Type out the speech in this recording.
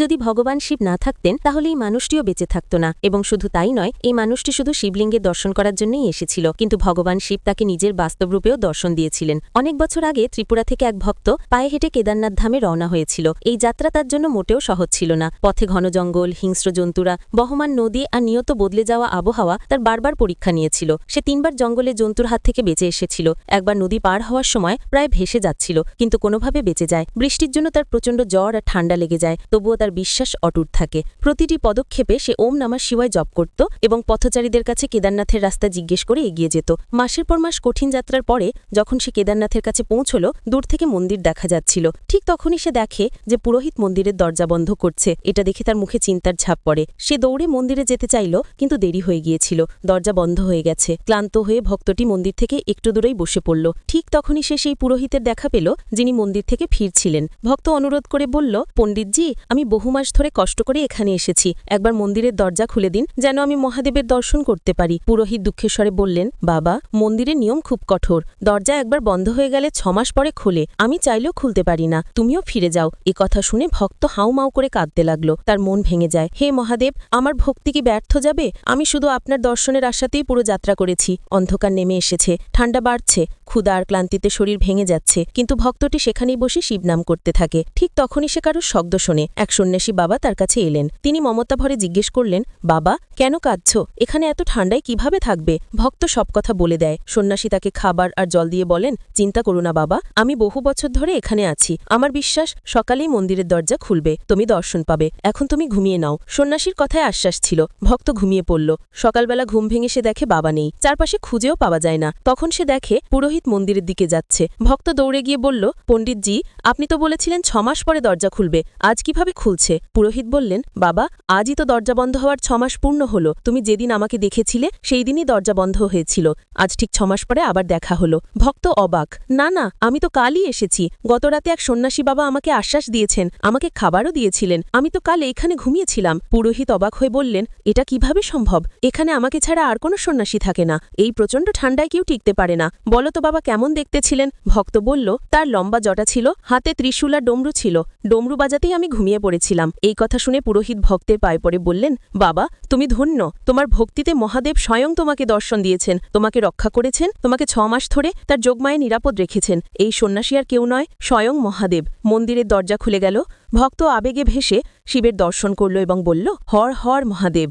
যদি ভগবান শিব না থাকতেন তাহলে এই মানুষটিও বেঁচে থাকত না। এবং শুধু তাই নয়, এই মানুষটি শুধু শিবলিঙ্গের দর্শন করার জন্যই এসেছিল। কিন্তু ভগবান শিব তাকে নিজের বাস্তব রূপেও দর্শন দিয়েছিলেন। অনেক বছর আগে ত্রিপুরা থেকে এক ভক্ত পায়ে হেঁটে কেদারনাথ ধামে রওনা হয়েছিল। এই যাত্রা তার জন্য মোটেও সহজ ছিল না। পথে ঘন জঙ্গল, হিংস্র জন্তুরা, বহমান নদী আর নিয়ত বদলে যাওয়া আবহাওয়া তার বারবার পরীক্ষা নিয়েছিল। সে তিনবার জঙ্গলে জন্তুর হাত থেকে বেঁচে এসেছিল। একবার নদী পার হওয়ার সময় প্রায় ভেসে যাচ্ছিল, কিন্তু কোনোভাবে বেঁচে যায়। বৃষ্টির জন্য তার প্রচণ্ড জ্বর আর ঠান্ডা লেগে যায়। তবুও তার বিশ্বাস অটুট থাকে। প্রতিটি পদক্ষেপে সে ওম নামা শিবায় জপ করত এবং পথচারীদের কাছে কেদারনাথের রাস্তা জিজ্ঞেস করে এগিয়ে যেত। মাসের পর মাস কঠিন যাত্রার পরে যখন সে কেদারনাথের কাছে পৌঁছল, দূর থেকে মন্দির দেখা যাচ্ছিল। ঠিক তখনই সে দেখে যে পুরোহিত মন্দিরের দরজা বন্ধ করছে। এটা দেখে তার মুখে চিন্তার ছাপ পড়ে। সে দৌড়ে মন্দিরে যেতে চাইল, কিন্তু দেরি হয়ে গিয়েছিল। দরজা বন্ধ হয়ে গেছে। ক্লান্ত হয়ে ভক্তটি মন্দির থেকে একটু দূরেই বসে পড়ল। ঠিক তখনই সে সেই পুরোহিতের দেখা পেল, যিনি মন্দির থেকে ফিরছিলেন। ভক্ত অনুরোধ করে বলল, পণ্ডিতজি, আমি বহু মাস ধরে কষ্ট করে এখানে এসেছি। একবার মন্দিরের দরজা খুলে দিন, যেন আমি মহাদেবের দর্শন করতে পারি। পুরোহিত দুঃখেশ্বরে বললেন, বাবা, মন্দিরের নিয়ম খুব কঠোর। দরজা একবার বন্ধ হয়ে গেলে ছমাস পরে খোলে। আমি চাইলেও খুলতে পারি না। তুমিও ফিরে যাও। এ কথা শুনে ভক্ত হাউমাউ করে কাঁদতে লাগল। তার মন ভেঙে যায়। হে মহাদেব, আমার ভক্তি কি ব্যর্থ যাবে? আমি শুধু আপনার দর্শনের আশাতেই পুরো যাত্রা করেছি। অন্ধকার নেমে এসেছে ঠান্ডা বাড়ছে ক্ষুদা আর ক্লান্তিতে শরীর ভেঙে যাচ্ছে। কিন্তু ভক্তটি সেখানেই বসে শিবনাম করতে থাকে। ঠিক তখনই সে কারোর শব্দ শোনে। এক সন্ন্যাসী বাবা তার কাছে এলেন। তিনি মমতা ভরে জিজ্ঞেস করলেন, বাবা, কেন কাঁদছ? এখানে এত ঠান্ডায় কীভাবে থাকবে? ভক্ত সব কথা বলে দেয়। সন্ন্যাসী তাকে খাবার আর জল দিয়ে বলেন, চিন্তা করো না বাবা, আমি বহু বছর ধরে এখানে আছি। আমার বিশ্বাস, সকালেই মন্দিরের দরজা খুলবে। তুমি দর্শন পাবে। এখন তুমি ঘুমিয়ে নাও। সন্ন্যাসীর কথায় আশ্বাস ছিল। ভক্ত ঘুমিয়ে পড়ল। সকালবেলা ঘুম ভেঙে সে দেখে বাবা নেই। চারপাশে খুঁজেও পাওয়া যায় না। তখন সে দেখে পুরোহিত মন্দিরের দিকে যাচ্ছে। ভক্ত দৌড়ে গিয়ে বলল, পণ্ডিতজি, আপনি তো বলেছিলেন ছমাস পরে দরজা খুলবে। আজ কীভাবে খুলছে পুরোহিত বললেন, বাবা, আজই তো দরজা বন্ধ হওয়ার ছমাস পূর্ণ হলো। তুমি যেদিন আমাকে দেখেছিলে সেই দিনই দরজা বন্ধ হয়েছিল। আজ ঠিক ছমাস পরে আবার দেখা হলো। ভক্ত অবাক, না না, আমি তো কালই এসেছি। গতরাতে এক সন্ন্যাসী বাবা আমাকে আশ্বাস দিয়েছেন, আমাকে খাবারও দিয়েছিলেন। আমি তো কাল এখানে ঘুমিয়েছিলাম। পুরোহিত অবাক হয়ে বললেন, এটা কীভাবে সম্ভব? এখানে আমাকে ছাড়া আর কোনো সন্ন্যাসী থাকে না। এই প্রচণ্ড ঠান্ডায় কেউ টিকতে পারে না। বলো তো বাবা, কেমন দেখতে ছিলেন ভক্ত বলল, তার লম্বা জটা ছিল, হাতে ত্রিশূল ডমরু ছিল। ডমরু বাজাতেই আমি ঘুমিয়ে পড়েছিলাম এই কথা শুনে পুরোহিত ভক্তের পায়ে পড়ে বললেন, বাবা, তুমি ধন্য, তোমার ভক্তিতে মহাদেব স্বয়ং তোমাকে দর্শন দিয়েছেন, তোমাকে রক্ষা করেছেন, তোমাকে ছ মাস ধরে তার যোগমায়ে নিরাপদ রেখেছেন। এই সন্ন্যাসী আর কেউ নয়, স্বয়ং মহাদেব। মন্দিরের দরজা খুলে গেল। ভক্ত আবেগে ভেসে শিবের দর্শন করল এবং বলল, হর হর মহাদেব।